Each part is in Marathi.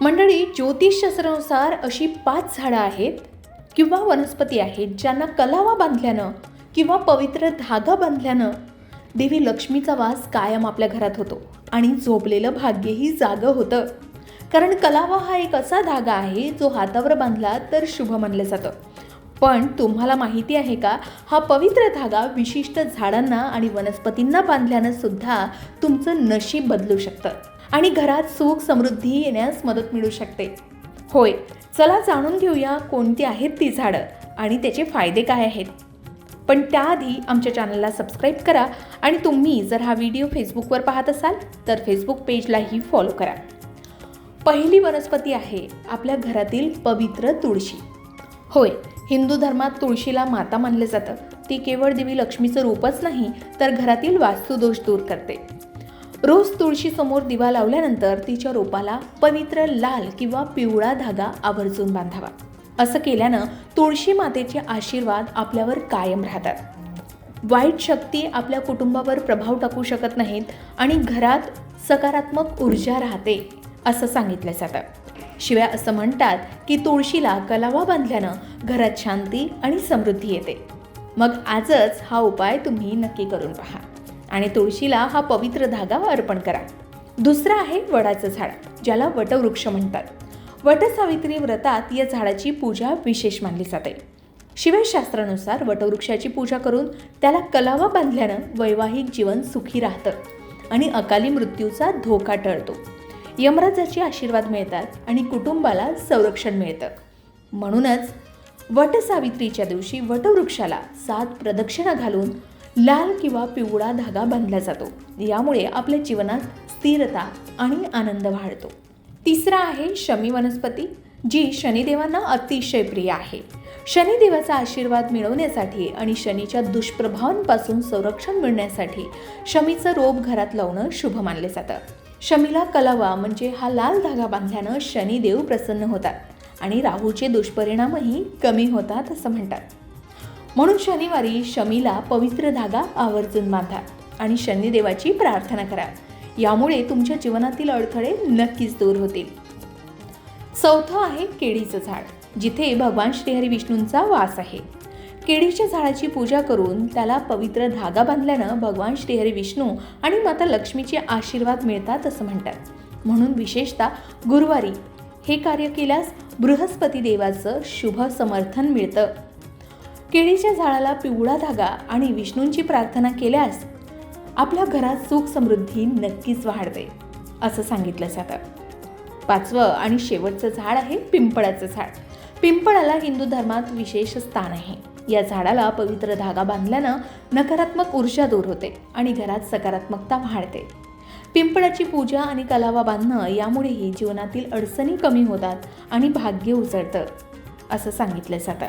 मंडळी ज्योतिषशास्त्रानुसार अशी पाच झाडं आहेत किंवा वनस्पती आहेत ज्यांना कलावा बांधल्यानं किंवा पवित्र धागा बांधल्यानं देवी लक्ष्मीचा वास कायम आपल्या घरात होतो आणि झोपलेलं भाग्यही जागं होतं. कारण कलावा हा एक असा धागा आहे जो हातावर बांधला तर शुभ मानलं जातं. पण तुम्हाला माहिती आहे का हा पवित्र धागा विशिष्ट झाडांना आणि वनस्पतींना बांधल्यानं सुद्धा तुमचं नशीब बदलू शकतं. आणि घरात सुख समृद्धी येण्यास मदत मिळू शकते. होय चला जाणून घेऊया कोणती आहेत ती झाडं आणि त्याचे फायदे काय आहेत. पण त्याआधी आमच्या चॅनलला सबस्क्राईब करा आणि तुम्ही जर हा व्हिडिओ फेसबुकवर पाहत असाल तर फेसबुक पेजलाही फॉलो करा. पहिली वनस्पती आहे आपल्या घरातील पवित्र तुळशी. होय हिंदू धर्मात तुळशीला माता मानलं जातं. ती केवळ देवी लक्ष्मीचं रूपच नाही तर घरातील वास्तुदोष दूर करते. रोज तुळशीसमोर दिवा लावल्यानंतर तिच्या रोपाला पवित्र लाल किंवा पिवळा धागा आवर्जून बांधावा. असं केल्यानं तुळशी मातेचे आशीर्वाद आपल्यावर कायम राहतात. वाईट शक्ती आपल्या कुटुंबावर प्रभाव टाकू शकत नाहीत आणि घरात सकारात्मक ऊर्जा राहते असं सांगितलं जातं. शिवाय असं म्हणतात की तुळशीला कलावा बांधल्यानं घरात शांती आणि समृद्धी येते. मग आजच हा उपाय तुम्ही नक्की करून पहा. आणि तुळशीला हा पवित्र धागा अर्पण करा. दुसरं आहे वडाचं झाड ज्याला वटवृक्ष म्हणतात. वटसावित्री व्रतात या झाडाची पूजा विशेष मानली जाते. शिवशास्त्रानुसार वटवृक्षाची पूजा करून त्याला कलावा बांधल्यानं वैवाहिक जीवन सुखी राहतं आणि अकाली मृत्यूचा धोका टळतो. यमराजाचे आशीर्वाद मिळतात आणि कुटुंबाला संरक्षण मिळतं. म्हणूनच वटसावित्रीच्या दिवशी वटवृक्षाला सात प्रदक्षिणा घालून लाल किंवा पिवळा धागा बांधला जातो. यामुळे आपल्या जीवनात स्थिरता आणि आनंद वाढतो. तिसरा आहे शमी वनस्पती जी शनिदेवांना अतिशय प्रिय आहे. शनिदेवाचा आशीर्वाद मिळवण्यासाठी आणि शनीच्या दुष्प्रभावांपासून संरक्षण मिळण्यासाठी शमीचं रोप घरात लावणं शुभ मानले जातं. शमीला कलावा म्हणजे हा लाल धागा बांधल्यानं शनिदेव प्रसन्न होतात आणि राहूचे दुष्परिणामही कमी होतात असं म्हणतात. म्हणून शनिवारी शमीला पवित्र धागा आवर्जून बांधा आणि शनिदेवाची प्रार्थना करा. यामुळे तुमच्या जीवनातील अडथळे नक्कीच दूर होतील. चौथं आहे केळीचं झाड जिथे भगवान श्रीहरी विष्णूंचा वास आहे. केळीच्या झाडाची पूजा करून त्याला पवित्र धागा बांधल्यानं भगवान श्रीहरी विष्णू आणि माता लक्ष्मीचे आशीर्वाद मिळतात असं म्हणतात. म्हणून विशेषतः गुरुवारी हे कार्य केल्यास बृहस्पती देवाचं शुभ समर्थन मिळतं. केळीच्या झाडाला पिवळा धागा आणि विष्णूंची प्रार्थना केल्यास आपल्या घरात सुख समृद्धी नक्कीच वाढते असं सांगितलं जातं. पाचवं आणि शेवटचं झाड आहे पिंपळाचं झाड. पिंपळाला हिंदू धर्मात विशेष स्थान आहे. या झाडाला पवित्र धागा बांधल्यानं नकारात्मक ऊर्जा दूर होते आणि घरात सकारात्मकता वाढते. पिंपळाची पूजा आणि कलावा बांधणं यामुळेही जीवनातील अडचणी कमी होतात आणि भाग्य उचळतं असं सांगितलं जातं.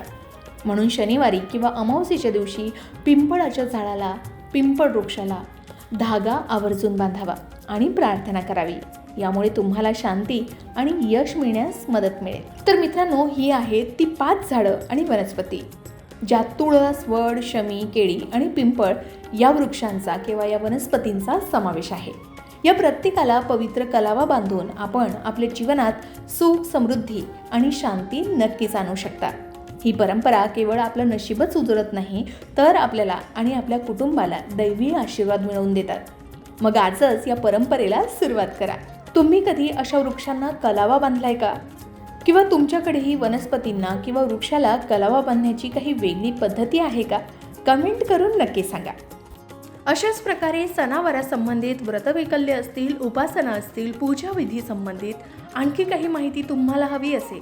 म्हणून शनिवारी किंवा अमावस्येच्या दिवशी पिंपळाच्या झाडाला पिंपळ वृक्षाला धागा आवर्जून बांधावा आणि प्रार्थना करावी. यामुळे तुम्हाला शांती आणि यश मिळण्यास मदत मिळेल. तर मित्रांनो ही आहेत ती पाच झाडं आणि वनस्पती ज्यात तुळस वड शमी केळी आणि पिंपळ या वृक्षांचा किंवा या वनस्पतींचा समावेश आहे. या प्रत्येकाला पवित्र कलावा बांधून आपण आपल्या जीवनात सुख समृद्धी आणि शांती नक्कीच आणू शकता. ही परंपरा केवळ आपलं नशीबच उजळत नाही तर आपल्याला आणि आपल्या कुटुंबाला दैवी आशीर्वाद मिळवून देतात. मग आजच या परंपरेला सुरुवात करा. तुम्ही कधी अशा वृक्षांना कलावा बांधलाय का? किंवा तुमच्याकडेही वनस्पतींना किंवा वृक्षाला कलावा बांधण्याची काही वेगळी पद्धती आहे का? कमेंट करून नक्की सांगा. अशाच प्रकारे सणावारासंबंधित व्रतवैकल्य असतील उपासना असतील पूजाविधी संबंधित आणखी काही माहिती तुम्हाला हवी असेल.